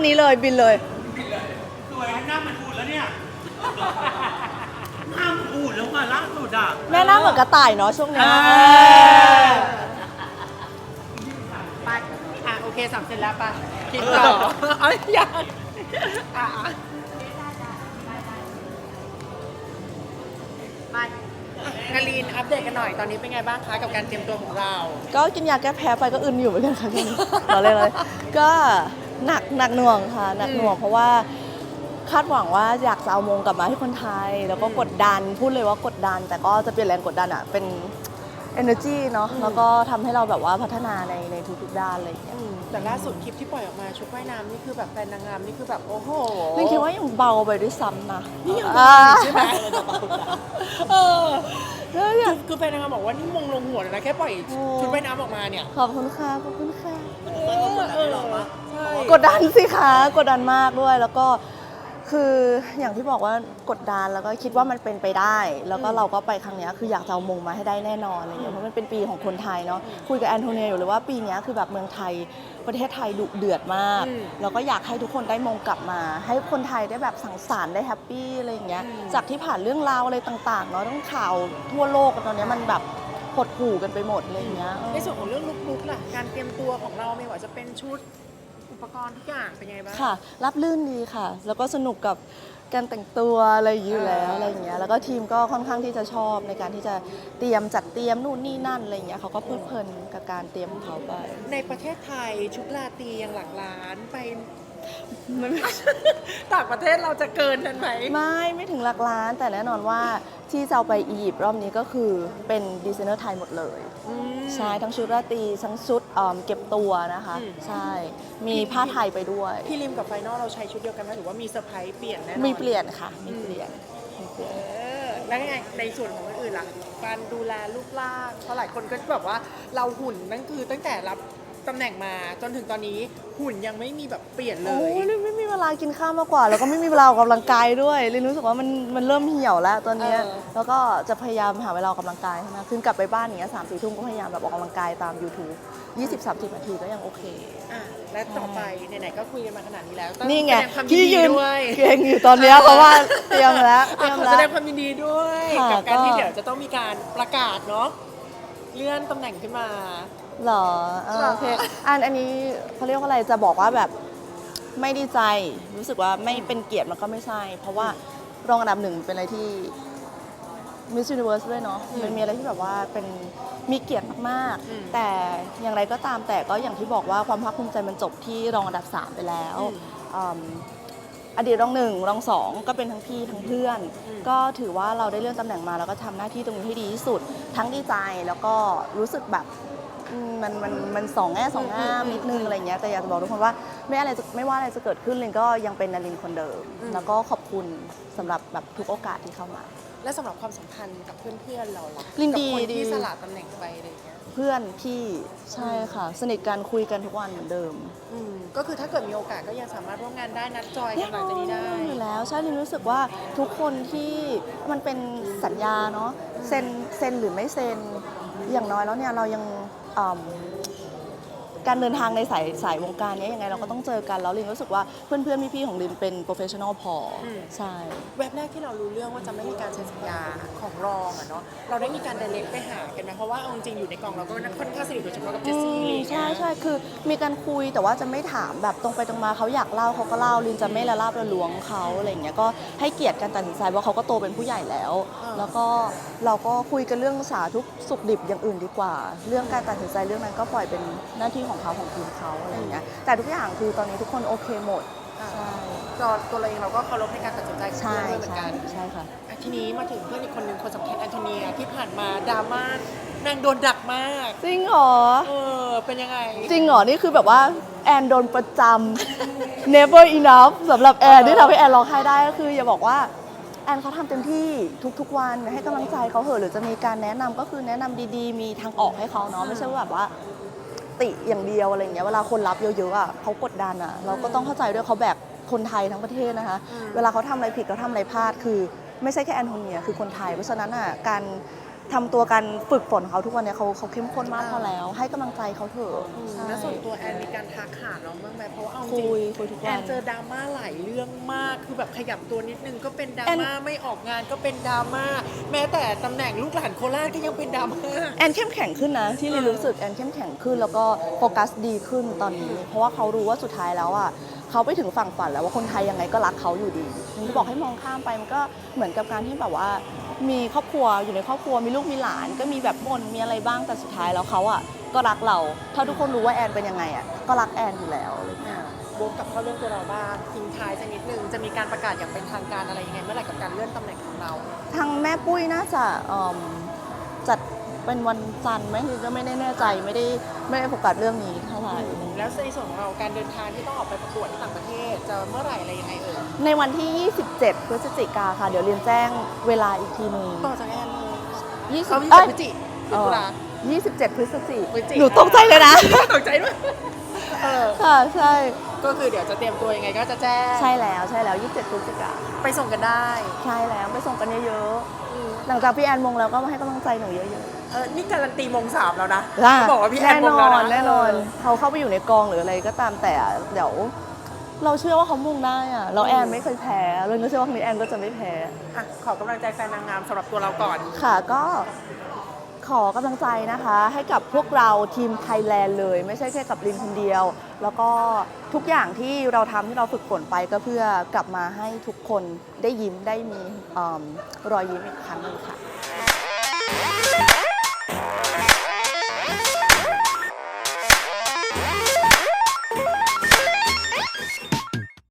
วันนี้เลยบินเลย สวยหน้ามันอูดแล้วเนี่ยหน้ามันอูดแล้วมาล่าสุดอะ แม่หน้าเหมือนกระต่ายเนาะช่วงเนี้ยเออ ไปอะโอเคสับเสร็จแล้วไปกินต่อเอ้ยยังอะอะไปนาลีนอัปเดตกันหน่อยตอนนี้เป็นไงบ้างคะกับการเตรียมตัวของเรา ก็กินยาแก้แพ้ไปก็อึนอยู่เหมือนกันค่ะช่วงนี้ เราเลยเลยก็ หนักหนักหน่วงค่ะหนักหน่วงเพราะว่าคาดหวังว่าอยากจะเอามงกลับมาให้คนไทย แล้วก็กดดันพูดเลยว่ากดดัน แต่ก็จะเปลี่ยนแรงกดดันอะเป็น energy เนาะแล้วก็ทำให้เราแบบว่าพัฒนาในในทุกๆด้านอะไรอย่างเงี้ยอืมแต่ล่าสุดคลิปที่ปล่อยออกมาชุดว่ายน้ำนี่คือแบบแฟนนางงามนี่คือแบบโอ้โหลินคิดว่ายังเบาไปด้วยซ้ำนะนี่ยังอ่าเบาอยู่ใช่ไหมเออแล้วอยากคือแฟนนางงามบอกว่านี่มงลงหัวเลยนะแค่ปล่อยโอ้ ชุดว่ายน้ำออกมาเนี่ยขอบคุณค่ะขอบคุณค่ะ เออเออใช่ กดดันสิคะกดดันมากด้วยแล้วก็ คืออย่างที่บอกว่ากดดันแล้วก็คิดว่ามันเป็นไปได้ แล้วก็เราก็ไปครั้งเนี้ยคืออยากจะเอามงมาให้ได้แน่นอนอะไรเงี้ยเพราะมันเป็นปีของคนไทยเนาะคุยกับแอนโทเนียอยู่เลยว่าปีเนี้ยคือแบบเมืองไทยประเทศไทยดุเดือดมาก แล้วก็อยากให้ทุกคนได้มงกลับมา ให้คนไทยได้แบบสังสรรค์ได้แฮปปี้อะไรอย่างเงี้ยจากที่ผ่านเรื่องราวอะไรต่างๆเนาะต้องข่าวทั่วโลกกันตอนเนี้ยมันแบบหดหู่กันไปหมดอะไรอย่างเงี้ยเออในส่วนของเรื่องลุกๆล่ะการเตรียมตัวของเราไม่ว่าจะเป็นชุดอุ ปกรณ์ทุกอย่างเป็นไงบ้าง ค่ะ รับลื่นดีค่ะ แล้วก็สนุกกับการแต่งตัวอะไรอย่างนี้อยู่แล้วอ่าอะไรอย่างเงี้ย แล้วก็ทีมก็ค่อนข้างที่จะชอบในการที่จะเตรียมจัดเตรียมนู่นนี่นั่นอะไรอย่างเงี้ยเขาก็เพลิดเพลินกับการเตรียมของเขาไป ในประเทศไทยชุดราตรียังหลักล้านไปไม่ไม่ต่างประเทศเราจะเกินนั้นไหม ไม่ไม่ถึงหลักล้านแต่แน่นอนว่า ที่จะเอาไปอียิปต์รอบนี้ก็คือเป็นดีไซเนอร์ไทยหมดเลย อืม ใช่ ทั้งชุดราตรีทั้งชุดเอิ่มเก็บตัวนะคะ อืม ใช่ มีผ้าไทยไปด้วย พี่ริมกับไฟนอลเราใช้ชุดเดียวกันไหมหรือว่ามีเซอร์ไพรส์เปลี่ยนแน่นอนมีเปลี่ยนค่ะ มีเปลี่ยนมีเปลี่ยน เออแล้วยังไงในส่วนของคนอื่นล่ะ การดูแลรูปร่างเพราะหลายคนก็แบบว่าเราหุ่นนั่นคือตั้งแต่รับ ตำแหน่งมา จนถึงตอนนี้หุ่นยังไม่มีแบบเปลี่ยนเลโอ้ยยลินไม่มีเวลากินข้าวมากกว่า แล้วก็ไม่มีเวลาออกกำลังกายด้วยลินรู้สึกว่ามันมันเริ่มเหี่ยวแล้วตอนเนี้ยเออ แล้วก็จะพยายามหาเวลาออกกำลังกายให้มากขึ้นกลับไปบ้านอย่างเงี้ยสามสี่ทุ่มก็พยายามแบบออกกำลังกายตาม YouTube 20 30นาทีก็ยังโอเค อะและต่อไปไหนๆก็คุยกันมาขนาดนี้แล้วต้องนี่ไงแสดงความยินที่ดียืนด้วยเก่งอยู่ตอนเนี้ยเพราะว่าเตรียมแล้วเตรีอะยมขอแล้แสว ดงความยินดีด้วย ค่ะกับการก็ที่เดี๋ยวจะต้องมีการประกาศเนาะ เลื่อนตำแหน่งขึ้นมาเหรอเออเหรอ โอเคอันอันนี้เขาเรียกว่าอะไรจะบอกว่าแบบไม่ดีใจ รู้สึกว่าไม่เป็นเกียรติมันก็ไม่ใช่ เพราะว่ารองอันดับหนึ่งเป็นอะไรที่ Miss Universe ด้วยเนาะอืมมันมีอะไรที่แบบว่าเป็นมีเกียรติมากอืมๆ แต่อย่างไรก็ตามแต่ก็อย่างที่บอกว่าความภาคภูมิใจมันจบที่รองอันดับ 3 ไปแล้วอืม อืม อดีตรองหนึ่งรองสองก็เป็นทั้งพี่ทั้งเพื่อนอืมก็ถือว่าเราได้เลื่อนตำแหน่งมาแล้วก็ทำหน้าที่ตรงนี้ให้ดีที่สุด ทั้งดีใจแล้วก็รู้สึกแบบอืมมันมันมันสองแง่สองงามนิดนึงอะไรเงี้ยแต่อยากจะบอกทุกคนว่า ไม่อะไรจะไม่ว่าอะไรจะเกิดขึ้นลินก็ยังเป็นนารินคนเดิม อืม แล้วก็ขอบคุณสำหรับแบบทุกโอกาสที่เข้ามา และสำหรับความสัมพันธ์กับเพื่อนๆเราล่ะลินกัดีคนดีที่สละตำแหน่งไปอะไรอย่างเงี้ยเพื่อนพี่ใช่ค่ะ สนิทกันคุยกันทุกวันเหมือนเดิมอืมก็คือถ้าเกิดมีโอกาสก็ยังสามารถร่วมงานได้นัดจอยกันหลังจากนี้ได้ อยู่แล้วใช่ลินรู้สึกว่าทุกคนที่มันเป็นสัญญาเนาะเซ็นเซ็นหรือไม่เซ็นอย่างน้อยแล้วเนี่ยเรายังอืม การเดินทางในสายสายวงการเนี้ยยังไงเราก็ต้องเจอกันแล้วลินรู้สึกว่าเพื่อนๆพี่ๆของลินเป็นโปรเฟชชั่นอลพออม ใช่ เว็บแรกที่เรารู้เรื่องว่าจะไม่มีการเซ็นสัญญาของรองอะเนาะเราได้มีการเดเล็กไปหากันไหมเพราะว่าเอาจริงๆอยู่ในกองเราก็ค่อนข้างสนิทโดยเฉพาะกับเจสซี่อะไรอย่างเงี้ย ใช่ใช่คือมีการคุยแต่ว่าจะไม่ถามแบบตรงไปตรงมาเขาอยากเล่าเขาก็เล่าลินจะไม่ละลาบละล้วงเขาอะไรอย่างเงี้ยก็ให้เกียรติการตัดสินใจเพราะเขาก็โตเป็นผู้ใหญ่แล้ว อ่า แล้วก็เราก็คุยกันเรื่องสาทุกสุขดิบอย่างอื่นดีกว่า เรื่องการตัดสินใจเรื่องนั้นก็ปล่อยเป็นหน้าที่ของเขาของทีมเขาอะไรอย่างเงี้ยแต่ทุกอย่างคือตอนนี้ทุกคนโอเคหมดอ่าใช่ตัวตัวเราเองเราก็เคารพในการตัดสินใจของใช่เพื่อนด้วยเหมือนใช่กันใช่ค่ะ อะทีนี้มาถึงเพื่อนอีกคนหนึ่งคนสำคัญแอนโทเนียที่ผ่านมาดราม่านางโดนดักมาก จริงเหรอ เออ เป็นยังไง จริงเหรอ นี่คือแบบว่า แอนโดนประจำ never enough สำหรับแอนที่ทำให้แอนร้องไห้ได้ก็คือ อย่าบอกว่า แอนเขาทำเต็มที่ทุกๆวันให้กำลังใจเขาเหอะหรือจะมีการแนะนำก็คือแนะนำดีๆ มีทางออกให้เขาเนาะไม่ใช่ว่าแบบว่า ติอย่างเดียวอะไรอย่างเงี้ยเวลาคนรับเยอะๆอะเขากดดันอะเราก็ต้องเข้าใจด้วยเขาแบกคนไทยทั้งประเทศนะคะอืมเวลาเขาทำอะไรผิดเขาทำอะไรพลาดคือ ไม่ใช่แค่แอนโทเนียคือคนไทย เพราะฉะนั้นอะการ ทำตัวกันฝึกฝนเขาทุกวันเนี้เขาเขาเข้มข้นมากพอแล้ว ให้กำลังใจเขาเถอะใช่แล้วส่วนตัวแอนมีการทักหาน้องบ้างไหมเพราะว่าเอาจคุริงยคุยทุกแอวันน เจอดราม่าหลายเรื่องมาก คือแบบขยับตัวนิดนึงก็เป็นดราแอนม่าไม่ออกงานก็เป็นดราม่าแม้แต่ตำแหน่งลูกหลานโคราชก็ยังเป็นดราม่า แอนเข้มแข็งขึ้นนะ ที่ลินรู้สึกแอนเข้มแข็งขึ้นแล้วก็โฟกัสดีขึ้นตอนนี้ เพราะว่าเขารู้ว่าสุดท้ายแล้วอะเขาไปถึงฝั่งฝันแล้วว่าคนไทยยังไงก็รักเขาอยู่ดีลินจะบอกให้มองข้ามไปมันก็เหมือนกับการที่แบบว่า มีครอบครัวอยู่ในครอบครัวมีลูกมีหลาน ก็มีแบบบ่นมีอะไรบ้างแต่สุดท้ายแล้วเขาอะก็รักเรา ถ้าทุกคนรู้ว่าแอนเป็นยังไงอะก็รักแอนอยู่แล้วอะไรอย่างเงี้ยอ่าบวกกับเข้าเรื่องตัวเราบ้างทิ้งท้ายสักนิดนึงจะมีการประกาศอย่างเป็นทางการอะไรยังไงเมื่อไหร่กับการเลื่อนตำแหน่งของเรา ทางแม่ปุ้ยน่าจะเอิ่มจัด เป็นวันจันทร์ไหมลินก็ไม่ได้แน่ใจไม่ได้ไม่ได้โฟกัสเรื่องนี้เท่าไหร่ แล้วในส่วนของเราการเดินทางที่ต้องออกไปประกวดที่ต่างประเทศจะเมื่อไหร่อะไรยังไงเอ่ยในวันที่ 27 พฤศจิกาค่ะ เดี๋ยวเรียนแจ้งเวลาอีกทีหนึ่งต่อจากแอนเลยยี่สิเขาบพิเอ้ยพฤศจิหรือตุลา27พฤศจิพฤศจิ หนูตกใจเลยนะ ตกใจด้วยเออค่ะใช่ ก็คือเดี๋ยวจะเตรียมตัวยังไงก็จะแจ้งใช่แล้วใช่แล้ว 27พฤศจิกาไปส่งกันได้ ใช่แล้วไปส่งกันเยอะอืมๆหลังจากพี่แอนมงแล้วก็มาให้กำลังใจหนูเยอะ เออนี่การันตีมงสามแล้วนะๆเขาบอกว่าพี่แอนแน่มนงอแล้วนนะแน่นอนเออเขาเข้าไปอยู่ในกองหรืออะไรก็ตามแต่เดี๋ยว เราเชื่อว่าเขามงได้อะเราแอนไม่เคยแพ้เราก็เชื่อว่าครั้งนี้แอนก็จะไม่แพ้อะขอกำลังใจแฟนนางงามสำหรับตัวเราก่อน ค่ะก็ขอกำลังใจนะคะ ให้กับพวกเราทีมไทยแลนด์เลย ไม่ใช่แค่กับลินคนเดียว แล้วก็ทุกอย่างที่เราทำที่เราฝึกฝนไปก็เพื่อกลับมาให้ทุกคนได้ยิ้มได้มีเอิ่มรอยยิ้มอีกครั้งหนึ่งค่ะ